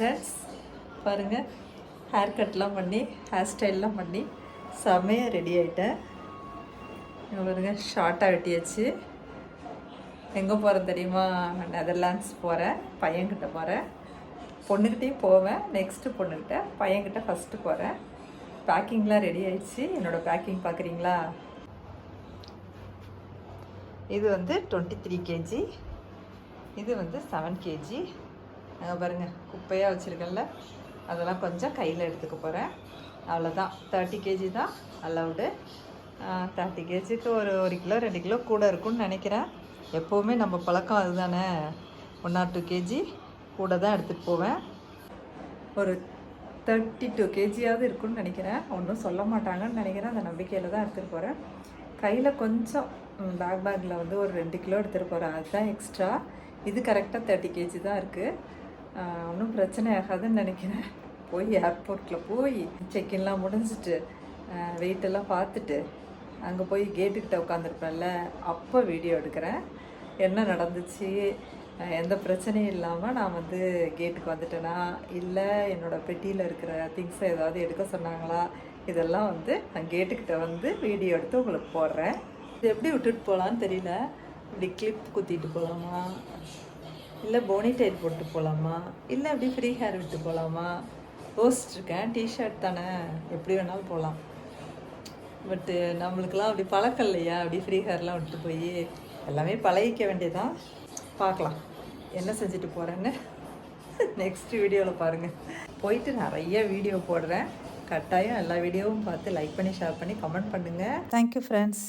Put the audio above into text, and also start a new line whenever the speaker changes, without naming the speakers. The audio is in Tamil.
ஃப்ரெண்ட்ஸ் பாருங்கள் ஹேர் கட்லாம் பண்ணி ஹேர் ஸ்டைல்லாம் பண்ணி செமையாக ரெடி ஆகிட்டேன் பாருங்கள் பாருங்க ஷார்ட்டாக வெட்டியாச்சு. எங்கே போகிறேன் தெரியுமா? நெதர்லாண்ட்ஸ் போகிறேன் பையன்கிட்ட போகிறேன் பொண்ணுக்கிட்டேயும் போவேன் நெக்ஸ்ட்டு பொண்ணுக்கிட்ட பையன்கிட்ட ஃபஸ்ட்டு போகிறேன் பேக்கிங்லாம் ரெடி ஆயிடுச்சு. என்னோடய பேக்கிங் பார்க்குறீங்களா இது வந்து டுவெண்ட்டி த்ரீ கேஜி இது வந்து செவன் கேஜி பாருங்கள் குப்பையாக வச்சுருக்கேன்ல. அதெல்லாம் கொஞ்சம் கையில் எடுத்துக்க போகிறேன் அவ்வளோதான் தேர்ட்டி கேஜி தான் அலவுடு தேர்ட்டி கேஜிக்கு ஒரு ஒரு கிலோ ரெண்டு கிலோ கூட இருக்கும்னு நினைக்கிறேன். எப்போவுமே நம்ம பழக்கம் அதுதானே. ஒன் ஆர் டூ கேஜி கூட தான் எடுத்துகிட்டு போவேன். ஒரு தேர்ட்டி டூ கேஜியாவது இருக்கும்னு நினைக்கிறேன். ஒன்றும் சொல்ல மாட்டாங்கன்னு நினைக்கிறேன். அந்த நம்பிக்கையில் தான் எடுத்துகிட்டு போகிறேன் கையில் கொஞ்சம் பேக் பேக்கில் வந்து ஒரு ரெண்டு கிலோ எடுத்துகிட்டு போகிறேன் அதுதான் எக்ஸ்ட்ரா இது கரெக்டாக தேர்ட்டி கேஜி தான் இருக்குது ஒன்றும் பிரச்சனை ஆகாதுன்னு நினைக்கிறேன். போய் ஏர்போர்ட்டில் போய் செக்இன்லாம் முடிஞ்சிட்டு வெயிட்டெல்லாம் பார்த்துட்டு அங்கே போய் கேட்டுக்கிட்ட உட்காந்துருப்பேன்ல அப்போ வீடியோ எடுக்கிறேன். என்ன நடந்துச்சு? எந்த பிரச்சனையும் இல்லாமல் நான் வந்து கேட்டுக்கு வந்துட்டேனா? இல்லை என்னோடய பெட்டியில் இருக்கிற திங்ஸை ஏதாவது எடுக்க சொன்னாங்களா? இதெல்லாம் வந்து நான் கேட்டுக்கிட்ட வந்து வீடியோ எடுத்து உங்களுக்கு போடுறேன். இது எப்படி விட்டுட்டு போகலான்னு தெரியல. இப்படி கிளிப் குத்திட்டு போகலாமா இல்லை போனி டைட் போட்டு போகலாமா இல்லை அப்படி ஃப்ரீ ஹேர் விட்டு போகலாமா யோசிச்சிருக்கேன் டிஷர்ட் தானே. எப்படி வேணாலும் போகலாம் பட்டு நம்மளுக்கெல்லாம் அப்படி பழக்கம் இல்லையா? அப்படி ஃப்ரீ ஹேர்லாம் விட்டு போய் எல்லாமே பழகிக்க வேண்டியதான் பார்க்கலாம். என்ன செஞ்சுட்டு போகிறேன்னு நெக்ஸ்ட் வீடியோவில் பாருங்கள் போயிட்டு நிறைய வீடியோ போடுறேன். கட்டாயம் எல்லா வீடியோவும் பார்த்து லைக் பண்ணி ஷேர் பண்ணி கமெண்ட் பண்ணுங்கள் தேங்க்யூ ஃப்ரெண்ட்ஸ்